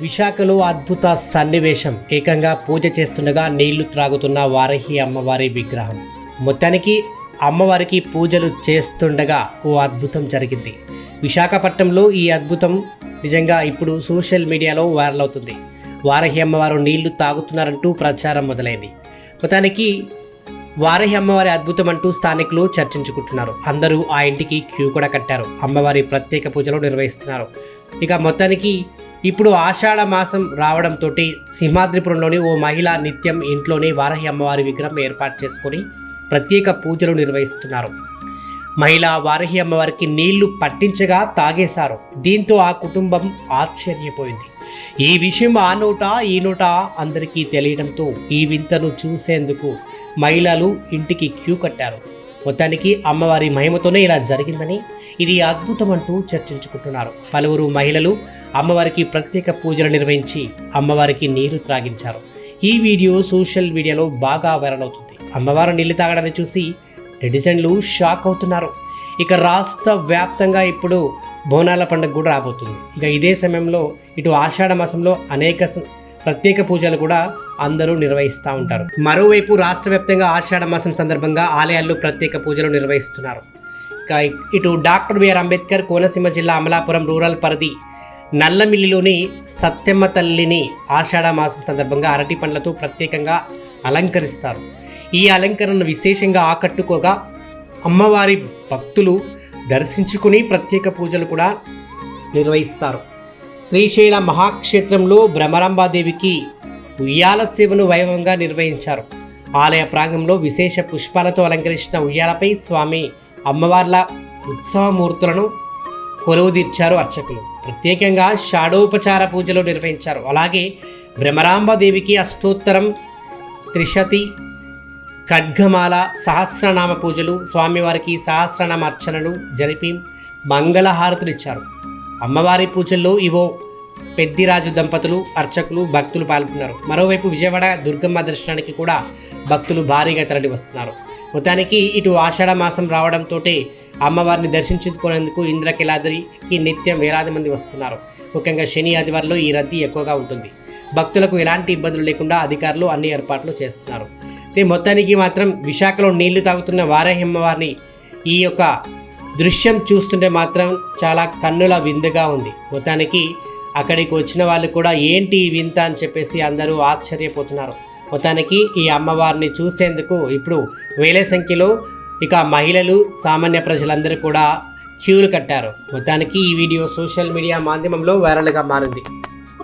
విశాఖలో అద్భుత సన్నివేశం. ఏకంగా పూజ చేస్తుండగా నీళ్ళు త్రాగుతున్న వారహి అమ్మవారి విగ్రహం. మొత్తానికి అమ్మవారికి పూజలు చేస్తుండగా ఓ అద్భుతం జరిగింది. విశాఖపట్నంలో ఈ అద్భుతం నిజంగా ఇప్పుడు సోషల్ మీడియాలో వైరల్ అవుతుంది. వారహి అమ్మవారు నీళ్ళు తాగుతున్నారంటూ ప్రచారం మొదలైంది. మొత్తానికి వారహి అమ్మవారి అద్భుతం అంటూ స్థానికులు చర్చించుకుంటున్నారు. అందరూ ఆ ఇంటికి క్యూ కూడా కట్టారు. అమ్మవారి ప్రత్యేక పూజలు నిర్వహిస్తున్నారు. ఇక మొత్తానికి ఇప్పుడు ఆషాఢ మాసం రావడంతో సింహాద్రిపురంలోని ఓ మహిళ నిత్యం ఇంట్లోనే వారహి అమ్మవారి విగ్రహం ఏర్పాటు చేసుకొని ప్రత్యేక పూజలు నిర్వహిస్తున్నారు. మహిళ వారహి అమ్మవారికి నీళ్ళు పట్టించగా తాగేశారు. దీంతో ఆ కుటుంబం ఆశ్చర్యపోయింది. ఈ విషయం ఆ నోట ఈ నోట అందరికీ తెలియడంతో ఈ వింతను చూసేందుకు మహిళలు ఇంటికి క్యూ కట్టారు. మొత్తానికి అమ్మవారి మహిమతోనే ఇలా జరిగిందని ఇది అద్భుతం అంటూ చర్చించుకుంటున్నారు. పలువురు మహిళలు అమ్మవారికి ప్రత్యేక పూజలు నిర్వహించి అమ్మవారికి నీరు త్రాగించారు. ఈ వీడియో సోషల్ మీడియాలో బాగా వైరల్ అవుతుంది. అమ్మవారు నీళ్ళు తాగడాన్ని చూసి నెటిజన్లు షాక్ అవుతున్నారు. ఇక రాష్ట్ర వ్యాప్తంగా ఇప్పుడు బోనాల పండుగ కూడా రాబోతుంది. ఇక ఇదే సమయంలో ఇటు ఆషాఢ మాసంలో అనేక ప్రత్యేక పూజలు కూడా అందరూ నిర్వహిస్తూ ఉంటారు. మరోవైపు రాష్ట్ర వ్యాప్తంగా ఆషాఢ మాసం సందర్భంగా ఆలయాల్లో ప్రత్యేక పూజలు నిర్వహిస్తున్నారు. ఇక ఇటు డాక్టర్ బిఆర్ అంబేద్కర్ కోనసీమ జిల్లా అమలాపురం రూరల్ పరిధి నల్లమిల్లిలోని సత్యమ్మ తల్లిని ఆషాఢ మాసం సందర్భంగా అరటి పండ్లతో ప్రత్యేకంగా అలంకరిస్తారు. ఈ అలంకరణను విశేషంగా ఆకట్టుకోగా అమ్మవారి భక్తులు దర్శించుకుని ప్రత్యేక పూజలు కూడా నిర్వహిస్తారు. శ్రీశైల మహాక్షేత్రంలో భ్రమరాంబాదేవికి ఉయ్యాల సేవను వైభవంగా నిర్వహించారు. ఆలయ ప్రాంగంలో విశేష పుష్పాలతో అలంకరించిన ఉయ్యాలపై స్వామి అమ్మవార్ల ఉత్సవమూర్తులను కొలువుదీర్చారు అర్చకులు. ప్రత్యేకంగా షాడోపచార పూజలు నిర్వహించారు. అలాగే భ్రమరాంబాదేవికి అష్టోత్తరం త్రిశతి ఖడ్గమాల సహస్రనామ పూజలు స్వామివారికి సహస్రనామ అర్చనలు జరిపి మంగళహారతులు ఇచ్చారు అమ్మవారి పూజల్లో ఇవో పెద్దిరాజు దంపతులు అర్చకులు భక్తులు పాల్గొన్నారు. మరోవైపు విజయవాడ దుర్గమ్మ దర్శనానికి కూడా భక్తులు భారీగా తరలి వస్తున్నారు. మొత్తానికి ఇటు ఆషాఢ మాసం రావడంతో అమ్మవారిని దర్శించుకునేందుకు ఇంద్రకిలాద్రికి నిత్యం వేలాది మంది వస్తున్నారు. ముఖ్యంగా శని ఆదివారంలో ఈ రద్దీ ఎక్కువగా ఉంటుంది. భక్తులకు ఎలాంటి ఇబ్బందులు లేకుండా అధికారులు అన్ని ఏర్పాట్లు చేస్తున్నారు. అయితే మొత్తానికి మాత్రం విశాఖలో నీళ్ళు తాగుతున్న వారహిమ్మవారిని ఈ యొక్క దృశ్యం చూస్తుంటే మాత్రం చాలా కన్నుల విందుగా ఉంది. మొత్తానికి అక్కడికి వచ్చిన వాళ్ళు కూడా ఏంటి వింత అని చెప్పేసి అందరూ ఆశ్చర్యపోతున్నారు. మొత్తానికి ఈ అమ్మవారిని చూసేందుకు ఇప్పుడు వేల సంఖ్యలో ఇక మహిళలు సామాన్య ప్రజలందరూ కూడా క్యూలు కట్టారు. మొత్తానికి ఈ వీడియో సోషల్ మీడియా మాధ్యమంలో వైరల్గా మారింది.